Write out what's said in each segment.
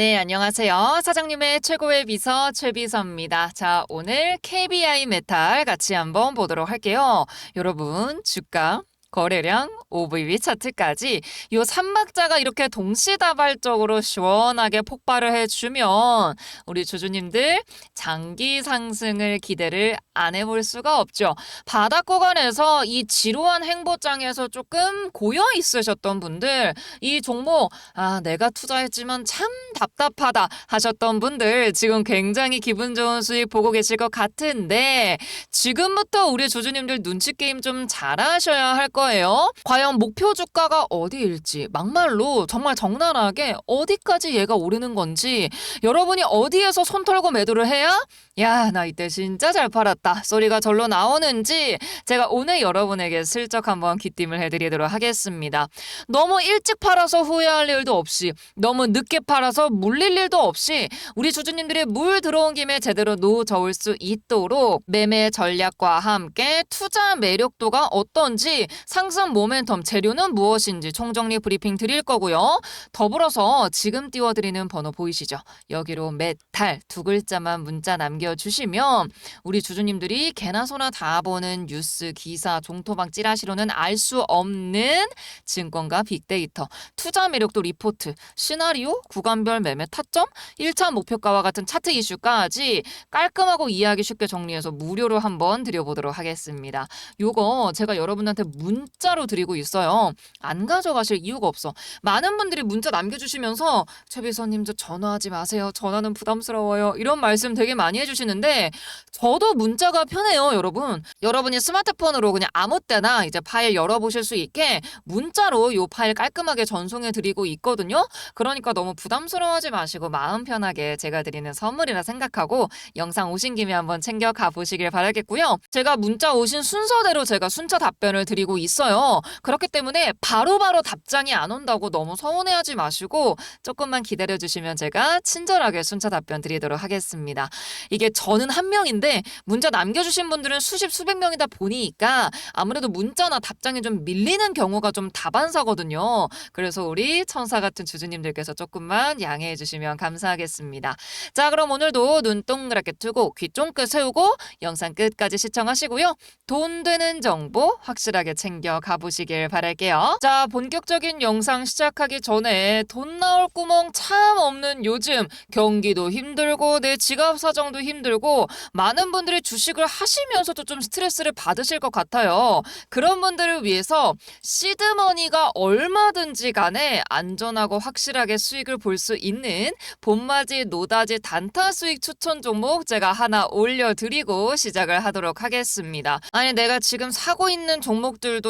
네, 안녕하세요. 사장님의 최고의 비서 최비서입니다. 자, 오늘 KBI 메탈 같이 한번 보도록 할게요. 여러분, 주가 거래량, OVB 차트까지 요 삼박자가 이렇게 동시다발적으로 시원하게 폭발을 해주면 우리 주주님들 장기 상승을 기대를 안 해볼 수가 없죠. 바닥 구간에서 이 지루한 행보장에서 조금 고여 있으셨던 분들 이 종목 아 내가 투자했지만 참 답답하다 하셨던 분들 지금 굉장히 기분 좋은 수익 보고 계실 것 같은데 지금부터 우리 주주님들 눈치 게임 좀 잘하셔야 할 거예요. 과연 목표 주가가 어디일지 막말로 정말 적나라하게 어디까지 얘가 오르는 건지 여러분이 어디에서 손 털고 매도를 해야 야 나 이때 진짜 잘 팔았다 소리가 절로 나오는지 제가 오늘 여러분에게 슬쩍 한번 귀띔을 해드리도록 하겠습니다. 너무 일찍 팔아서 후회할 일도 없이 너무 늦게 팔아서 물릴 일도 없이 우리 주주님들이 물 들어온 김에 제대로 노저울 수 있도록 매매 전략과 함께 투자 매력도가 어떤지 상승 모멘텀 재료는 무엇인지 총정리 브리핑 드릴 거고요. 더불어서 지금 띄워드리는 번호 보이시죠? 여기로 메탈 두 글자만 문자 남겨주시면 우리 주주님들이 개나 소나 다 보는 뉴스, 기사, 종토방 찌라시로는 알 수 없는 증권과 빅데이터, 투자 매력도 리포트, 시나리오, 구간별 매매 타점, 1차 목표가와 같은 차트 이슈까지 깔끔하고 이해하기 쉽게 정리해서 무료로 한번 드려보도록 하겠습니다. 요거 제가 여러분한테 문 자로 드리고 있어요. 안 가져가실 이유가 없어. 많은 분들이 문자 남겨주시면서 최비서님 저 전화하지 마세요. 전화는 부담스러워요. 이런 말씀 되게 많이 해주시는데 저도 문자가 편해요, 여러분. 여러분이 스마트폰으로 그냥 아무 때나 이제 파일 열어보실 수 있게 문자로 요 파일 깔끔하게 전송해 드리고 있거든요. 그러니까 너무 부담스러워하지 마시고 마음 편하게 제가 드리는 선물이라 생각하고 영상 오신 김에 한번 챙겨 가보시길 바라겠고요. 제가 문자 오신 순서대로 제가 순차 답변을 드리고 있 어요. 그렇기 때문에 바로 바로 답장이 안 온다고 너무 서운해하지 마시고 조금만 기다려 주시면 제가 친절하게 순차 답변 드리도록 하겠습니다. 이게 저는 한 명인데 문자 남겨주신 분들은 수십 수백 명이다 보니까 아무래도 문자나 답장이 좀 밀리는 경우가 좀 다반사거든요. 그래서 우리 천사 같은 주주님들께서 조금만 양해해 주시면 감사하겠습니다. 자, 그럼 오늘도 눈 동그랗게 뜨고 귀 쫑긋 세우고 영상 끝까지 시청하시고요. 돈 되는 정보 확실하게 챙겨 가보시길 바랄게요. 자, 본격적인 영상 시작하기 전에 돈 나올 구멍 참 없는 요즘 경기도 힘들고 내 지갑 사정도 힘들고 많은 분들이 주식을 하시면서도 좀 스트레스를 받으실 것 같아요. 그런 분들을 위해서 시드머니가 얼마든지 간에 안전하고 확실하게 수익을 볼 수 있는 봄맞이 노다지 단타 수익 추천 종목 제가 하나 올려드리고 시작을 하도록 하겠습니다. 아니 내가 지금 사고 있는 종목들도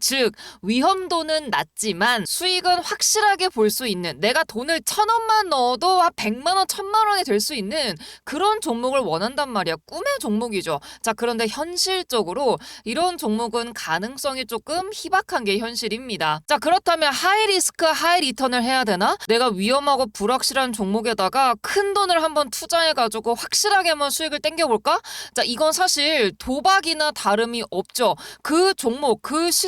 즉 위험도는 낮지만 수익은 확실하게 볼 수 있는 내가 돈을 천 원만 넣어도 한 백만 원, 천만 원이 될 수 있는 그런 종목을 원한단 말이야. 꿈의 종목이죠. 자, 그런데 현실적으로 이런 종목은 가능성이 조금 희박한 게 현실입니다. 자, 그렇다면 하이 리스크 하이 리턴을 해야 되나? 내가 위험하고 불확실한 종목에다가 큰 돈을 한번 투자해가지고 확실하게 한번 수익을 땡겨볼까? 자, 이건 사실 도박이나 다름이 없죠. 그 종목, 그 시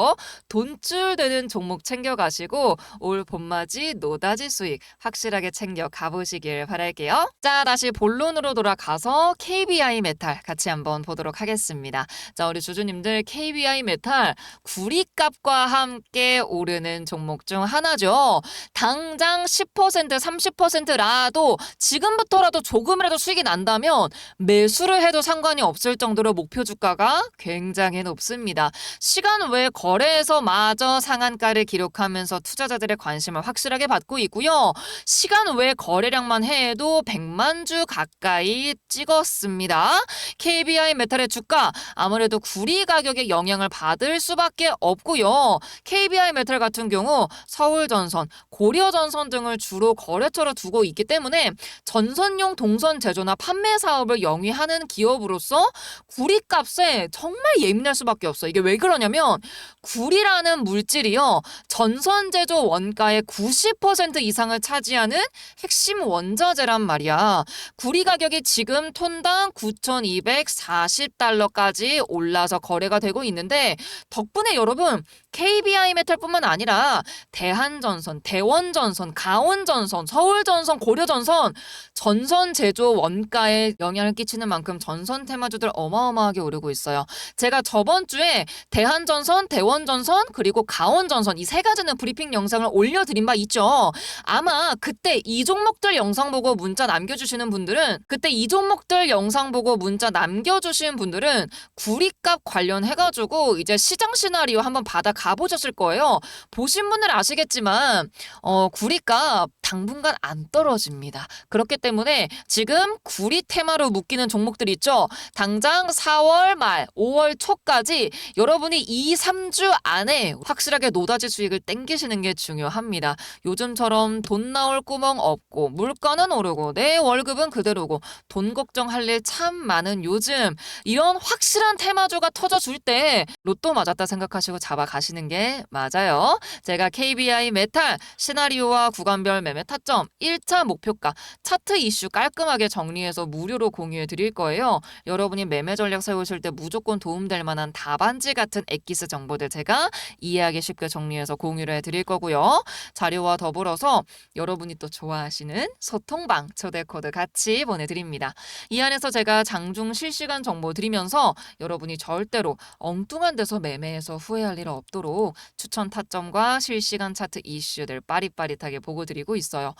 돈줄 되는 종목 챙겨가시고 올 봄맞이 노다지 수익 확실하게 챙겨 가보시길 바랄게요. 자, 다시 본론으로 돌아가서 KBI 메탈 같이 한번 보도록 하겠습니다. 자, 우리 주주님들 KBI 메탈 구리값과 함께 오르는 종목 중 하나죠. 당장 10% 30%라도 지금부터라도 조금이라도 수익이 난다면 매수를 해도 상관이 없을 정도로 목표 주가가 굉장히 높습니다. 시간 외거 래에서 마저 상한가를 기록하면서 투자자들의 관심을 확실하게 받고 있고요. 시간 외 거래량만 해도 100만 주 가까이 찍었습니다. KBI 메탈의 주가 아무래도 구리 가격에 영향을 받을 수밖에 없고요. KBI 메탈 같은 경우 서울전선, 고려전선 등을 주로 거래처로 두고 있기 때문에 전선용 동선 제조나 판매 사업을 영위하는 기업으로서 구리값에 정말 예민할 수밖에 없어요. 이게 왜 그러냐면 구리라는 물질이요. 전선 제조 원가의 90% 이상을 차지하는 핵심 원자재란 말이야. 구리 가격이 지금 톤당 9,240달러까지 올라서 거래가 되고 있는데 덕분에 여러분 KBI 메탈뿐만 아니라 대한전선, 대원전선, 강원전선, 서울전선, 고려전선 전선 제조 원가에 영향을 끼치는 만큼 전선 테마주들 어마어마하게 오르고 있어요. 제가 저번 주에 대한전선, 대원 전선, 그리고 강원전선 이 세 가지는 브리핑 영상을 올려드린 바 있죠. 아마 그때 이 종목들 영상 보고 문자 남겨주시는 분들은 그때 이 종목들 영상 보고 문자 남겨주신 분들은 구리값 관련해가지고 이제 시장 시나리오 한번 받아 가보셨을 거예요. 보신 분들은 아시겠지만 어, 구리값 당분간 안 떨어집니다. 그렇기 때문에 지금 구리 테마로 묶이는 종목들 있죠. 당장 4월 말, 5월 초까지 여러분이 2, 3주 안에 확실하게 노다지 수익을 땡기시는 게 중요합니다. 요즘처럼 돈 나올 구멍 없고 물가는 오르고 내 월급은 그대로고 돈 걱정할 일 참 많은 요즘 이런 확실한 테마주가 터져줄 때 로또 맞았다 생각하시고 잡아가시는 게 맞아요. 제가 KBI 메탈 시나리오와 구간별 매매 타점 1차 목표가 차트 이슈 깔끔하게 정리해서 무료로 공유해 드릴 거예요. 여러분이 매매 전략 세우실 때 무조건 도움될 만한 답안지 같은 엑기스 정보들 제가 이해하기 쉽게 정리해서 공유를 해 드릴 거고요. 자료와 더불어서 여러분이 또 좋아하시는 소통방 초대 코드 같이 보내드립니다. 이 안에서 제가 장중 실시간 정보 드리면서 여러분이 절대로 엉뚱한 데서 매매해서 후회할 일 없도록 추천 타점과 실시간 차트 이슈들 빠릿빠릿하게 보고 드리고 있 어요.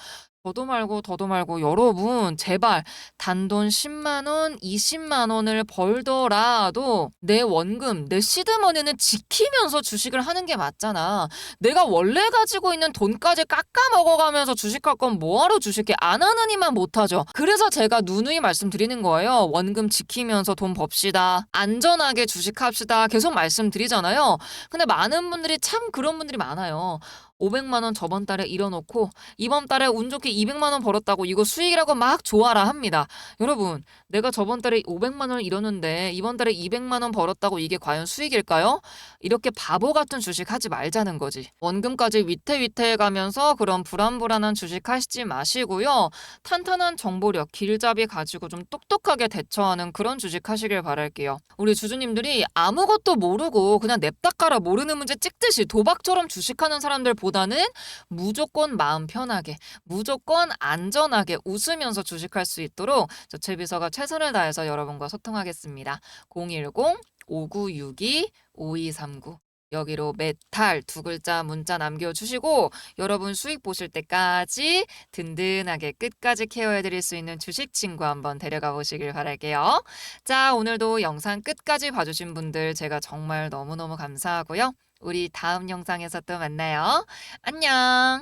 저도 말고 더도 말고 여러분 제발 단돈 10만 원, 20만 원을 벌더라도 내 원금, 내 시드머니는 지키면서 주식을 하는 게 맞잖아. 내가 원래 가지고 있는 돈까지 깎아 먹어가면서 주식할 건 뭐하러 주식해? 안 하는 이만 못하죠. 그래서 제가 누누이 말씀드리는 거예요. 원금 지키면서 돈 법시다. 안전하게 주식합시다. 계속 말씀드리잖아요. 근데 많은 분들이 참 그런 분들이 많아요. 500만 원 저번 달에 잃어놓고 이번 달에 운 좋게 200만 원 벌었다고 이거 수익이라고 막 좋아라 합니다. 여러분, 내가 저번 달에 500만 원을 잃었는데 이번 달에 200만 원 벌었다고 이게 과연 수익일까요? 이렇게 바보 같은 주식 하지 말자는 거지. 원금까지 위태위태해 가면서 그런 불안불안한 주식 하시지 마시고요. 탄탄한 정보력, 길잡이 가지고 좀 똑똑하게 대처하는 그런 주식 하시길 바랄게요. 우리 주주님들이 아무것도 모르고 그냥 냅다 깔아 모르는 문제 찍듯이 도박처럼 주식하는 사람들 보다는 무조건 마음 편하게, 무조건 안전하게 웃으면서 주식할 수 있도록 저 최 비서가 최선을 다해서 여러분과 소통하겠습니다. 010-5962-5239 여기로 메탈 두 글자 문자 남겨주시고 여러분 수익 보실 때까지 든든하게 끝까지 케어해드릴 수 있는 주식 친구 한번 데려가 보시길 바랄게요. 자 오늘도 영상 끝까지 봐주신 분들 제가 정말 너무너무 감사하고요. 우리 다음 영상에서 또 만나요. 안녕.